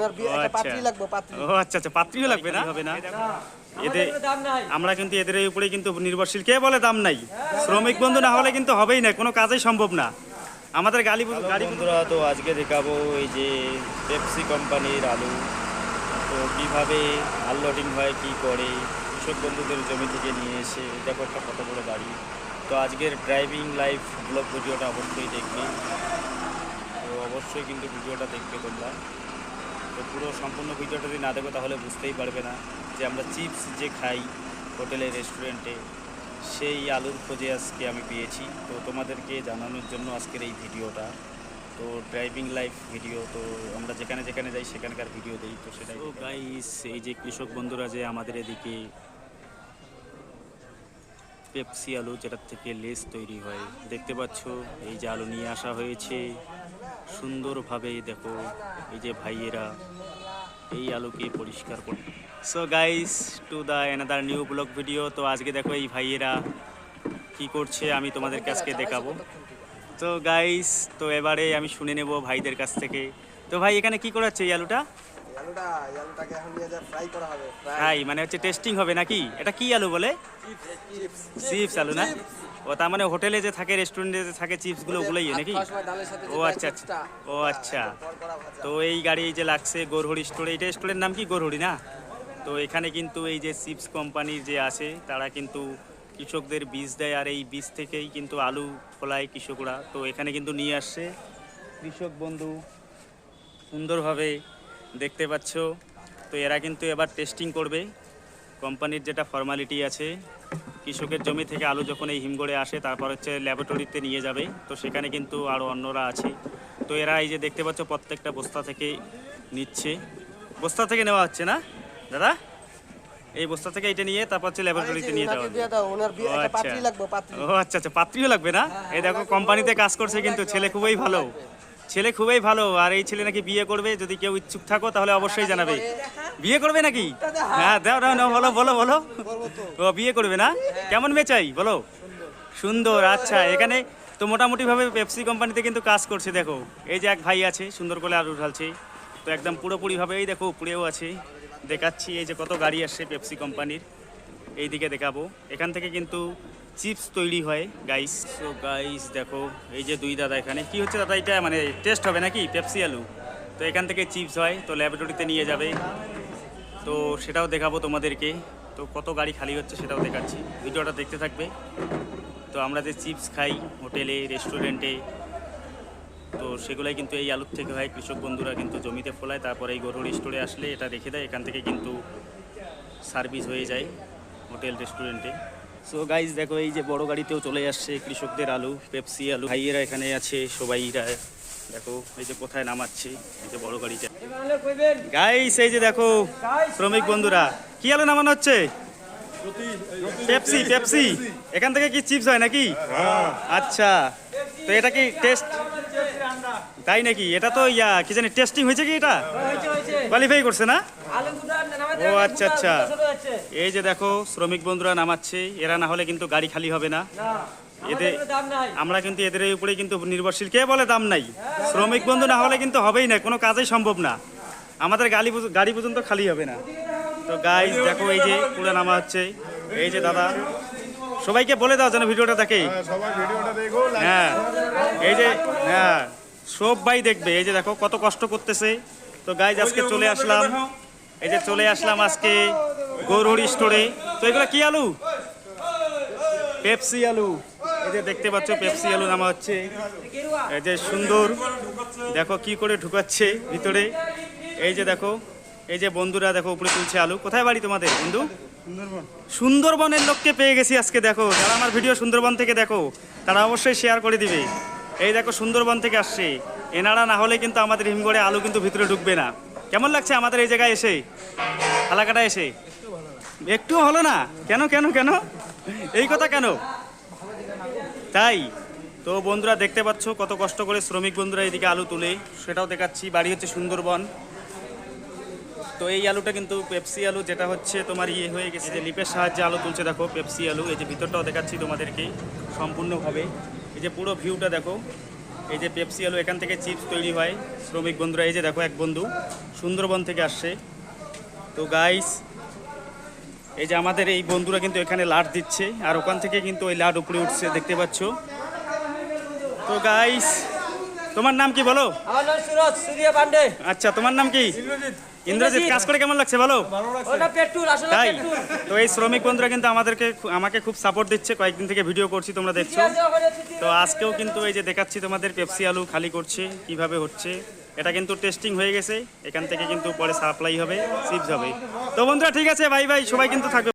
ওনার বিয়ে একটা আচ্ছা। পাত্রী লাগবে পাত্রী। ও আচ্ছা আচ্ছা পাত্রীও লাগবে না? হবে না। এদের আমরা কিন্তু এদের উপরে কিন্তু নির্ভরশীল। কে বলে দাম নাই? শ্রমিক বন্ধু না হলে কিন্তু হবেই না কোনো কাজেই সম্ভব না। আমাদের গাড়ি গাড়ি বন্ধুরা তো আজকে দেখাবো এই যে পেপসি কোম্পানির আলু। তো কীভাবে আনলোডিং হয় কি করে? কৃষক বন্ধুদের জমি থেকে নিয়ে এসে দেখো একটা কত বড় গাড়ি তো আজকের ড্রাইভিং ব্লগ ভিডিওটা অবশ্যই দেখবে। তো অবশ্যই কিন্তু ভিডিওটা দেখবে তোমরা। তো পুরো সম্পূর্ণ ভিডিওটা যদি না দেখো তাহলে বুঝতেই পারবে না যে আমরা চিপস যে খাই হোটেলে রেস্টুরেন্টে সেই আলুর খোঁজে আজকে আমি পেয়েছি। তো তোমাদেরকে জানানোর জন্য আজকের এই ভিডিওটা। তো ড্রাইভিং লাইফ ভিডিও তো আমরা যেখানে যেখানে যাই সেখানকার ভিডিও দিই তো সেটাই তো গাইস এই যে কৃষক বন্ধুরা যে আমাদের এদিকে পেপসি আলু যেটার থেকে লেস তৈরি হয়। দেখতে পাচ্ছ, এই যে আলু নিয়ে আসা হয়েছে। সুন্দরভাবে দেখো, এই যে ভাইয়েরা এই আলুকে পরিষ্কার করে। So guys to the another new vlog video তো আজকে দেখো এই ভাইয়েরা কি করছে, আমি তোমাদের কাছকে দেখাবো। তো গাইস তো এবারে আমি শুনে নেব ভাইদের কাছ থেকে। তো ভাই, এখানে কি করাচ্ছে এই আলুটা? এই আলুটা এই আলুটাকে এখন নিয়ে যা ফ্রাই করা হবে ফ্রাই মানে হচ্ছে টেস্টিং হবে নাকি? এটা কি আলু বলে? চিপস চিপস আলু না? ও তার মানে হোটেলে যে থাকে রেস্টুরেন্টে যে থাকে চিপসগুলো ওগুলোই নাকি? ও আচ্ছা আচ্ছা। ও আচ্ছা। তো এই গাড়ি যে লাগছে স্টোরে স্টোরের নাম কি গোরহরি না? তো এখানে কিন্তু এই যে চিপস কোম্পানির যে আছে তারা কিন্তু কৃষকদের বীজ দেয় আর এই বীজ থেকেই কিন্তু আলু ফলায় কৃষকরা। তো এখানে কিন্তু নিয়ে আসছে কৃষক বন্ধু সুন্দরভাবে দেখতে পাচ্ছ। তো এরা কিন্তু এবার টেস্টিং করবে। কোম্পানির যেটা ফর্মালিটি আছে কৃষকের জমি থেকে আলু যখন এই হিমগড়ে আসে তারপর হচ্ছে ল্যাবরেটরিতে নিয়ে যাবে। তো সেখানে কিন্তু আরও অন্যরা আছে। তো এরা এই যে দেখতে পাচ্ছ প্রত্যেকটা বস্তা থেকে নিচ্ছে। বস্তা থেকে নেওয়া হচ্ছে না? দাদা? এই বস্তা থেকে এটা নিয়ে তারপর হচ্ছে ল্যাবরেটরিতে নিয়ে যাওয়া আচ্ছা। ও আচ্ছা আচ্ছা পাত্রীও লাগবে না? এই দেখো কোম্পানিতে কাজ করছে কিন্তু ছেলে খুবই ভালো। ছেলে খুবই ভালো আর এই ছেলে নাকি বিয়ে করবে যদি কেউ ইচ্ছুক থাকো তাহলে অবশ্যই জানাবে। বিয়ে করবে নাকি? হ্যাঁ। দাও দাও নাও বলো বলো বলো। ও বিয়ে করবে না? কেমন মেয়ে চাই বলো? সুন্দর আচ্ছা এখানে তো মোটামুটিভাবে পেপসি কোম্পানিতে কিন্তু কাজ করছে দেখো। এই যে এক ভাই আছে সুন্দর করে আলু ঢালছে। তো একদম পুরোপুরিভাবে এই দেখো উপরেও আছে। দেখাচ্ছি এই যে কত গাড়ি আসছে পেপসি কোম্পানির। এইদিকে দেখাবো। এখান থেকে কিন্তু চিপস তৈরি হয় গাইস তো গাইস দেখো, এই যে দুই দাদা এখানে। কি হচ্ছে দাদা, এটা মানে টেস্ট হবে নাকি? পেপসি আলু। তো এখান থেকে চিপস হয়, তো ল্যাবরেটরিতে নিয়ে যাবে। তো সেটাও দেখাবো তোমাদেরকে। তো কত গাড়ি খালি হচ্ছে সেটাও দেখাচ্ছি। ভিডিওটা দেখতে থাকবে। তো আমরা যে চিপস খাই হোটেলে রেস্টুরেন্টে তো সেগুলাই কিন্তু এই আলুর থেকে হয়। কৃষক বন্ধুরা কিন্তু জমিতে ফলায়, তারপরে এই গরুর স্টোরে আসলে এটা রেখে দেয়। এখান থেকে কিন্তু সার্ভিস হয়ে যায় হোটেল রেস্টুরেন্টে সো গাইজ দেখো এই যে বড় গাড়িতেও চলে আসছে কৃষকদের আলু পেপসি আলু। ভাইয়েরা এখানে আছে সবাইরা দেখো এই যে কোথায় নামাচ্ছে এই যে বড় গাড়িটা। গাইস এই যে দেখো শ্রমিক বন্ধুরা কি আলু নামানো হচ্ছে? পেপসি পেপসি এখান থেকে কি চিপস হয় নাকি? আচ্ছা তো এটা কি টেস্ট তাই নাকি? এটা তো ইয়া কি জানি টেস্টিং হয়েছে কি এটা? কোয়ালিফাই করছে না? ও আচ্ছা আচ্ছা। এই যে দেখো শ্রমিক বন্ধুরা নামাচ্ছে এরা না হলে কিন্তু গাড়ি খালি হবে না। এদের আমরা কিন্তু এদের উপরে কিন্তু নির্ভরশীল। কে বলে দাম নাই? শ্রমিক বন্ধু না হলে কিন্তু হবেই না কোনো কাজই সম্ভব না। আমাদের গাড়ি গাড়ি পর্যন্ত খালি হবে না। তো গাইজ দেখো এই যে পুরো নামা হচ্ছে। এই যে দাদা সবাইকে বলে দাও যেন ভিডিওটা দেখে। সবাই ভিডিওটা দেখো হ্যাঁ এই যে হ্যাঁ। সব ভাই দেখবে। এই যে দেখো কত কষ্ট করতেছে। তো গাইজ আজকে চলে আসলাম। এই যে চলে আসলাম আজকে গৌরহরি স্টোরে তো এগুলো কি আলু? পেপসি আলু। এই যে দেখতে পাচ্ছ পেপসি আলু নামা হচ্ছে। এই যে সুন্দর। দেখো কি করে ঢুকাচ্ছে ভিতরে। এই যে দেখো এই যে বন্ধুরা দেখো উপরে তুলছে আলু। কোথায় বাড়ি তোমাদের বন্ধু? সুন্দরবনের লোককে পেয়ে গেছি আজকে দেখো। যারা আমার ভিডিও সুন্দরবন থেকে দেখো তারা অবশ্যই শেয়ার করে দিবে। এই দেখো সুন্দরবন থেকে আসছে। এনারা না হলে কিন্তু আমাদের হিমগড়ে আলু কিন্তু ভিতরে ঢুকবে না। কেমন লাগছে আমাদের এই জায়গায় এসে? এলাকাটা এসে? একটু হলো না? কেন কেন কেন? এই কথা কেন? তাই। তো বন্ধুরা, দেখতে পাচ্ছ কত কষ্ট করে শ্রমিক বন্ধুরা এদিকে আলু তুলে। সেটাও দেখাচ্ছি। বাড়ি হচ্ছে সুন্দরবন। তো এই আলুটা কিন্তু পেপসি আলু, যেটা হচ্ছে তোমার ইয়ে হয়ে গেছে যে লিপের সাহায্যে আলু তুলছে। দেখো, পেপসি আলু। এই যে ভিতরটাও দেখাচ্ছি তোমাদেরকে সম্পূর্ণভাবে। এই যে পুরো ভিউটা দেখো এই যে পেপসি আলু এখান থেকে চিপস তৈরি হয়। শ্রমিক বন্ধুরা এই যে দেখো এক বন্ধু সুন্দরবন থেকে আসছে। তো গাইস এই যে আমাদের এই বন্ধুরা কিন্তু এখানে লাট দিচ্ছে আর ওখান থেকে কিন্তু ওই লাট উপরে উঠছে দেখতে পাচ্ছ? তো গাইস তোমার নাম কি বলো? আমার নাম সুরজ সূর্য পান্ডে। আচ্ছা তোমার নাম কি? ইন্দ্রজিৎ কাজ করে কেমন লাগছে বলো? ওটা পেট্রোল আসলে তাই? তো এই শ্রমিক বন্ধুরা কিন্তু আমাদেরকে আমাকে খুব সাপোর্ট দিচ্ছে। কয়েকদিন থেকে ভিডিও করছি তোমরা দেখছ। তো আজকেও কিন্তু এই যে দেখাচ্ছি তোমাদের পেপসি আলু খালি করছে কীভাবে হচ্ছে এটা কিন্তু টেস্টিং হয়ে গেছে। এখান থেকে কিন্তু পরে সাপ্লাই হবে চিপস হবে। তো বন্ধুরা ঠিক আছে ভাই ভাই সবাই কিন্তু থাকবে।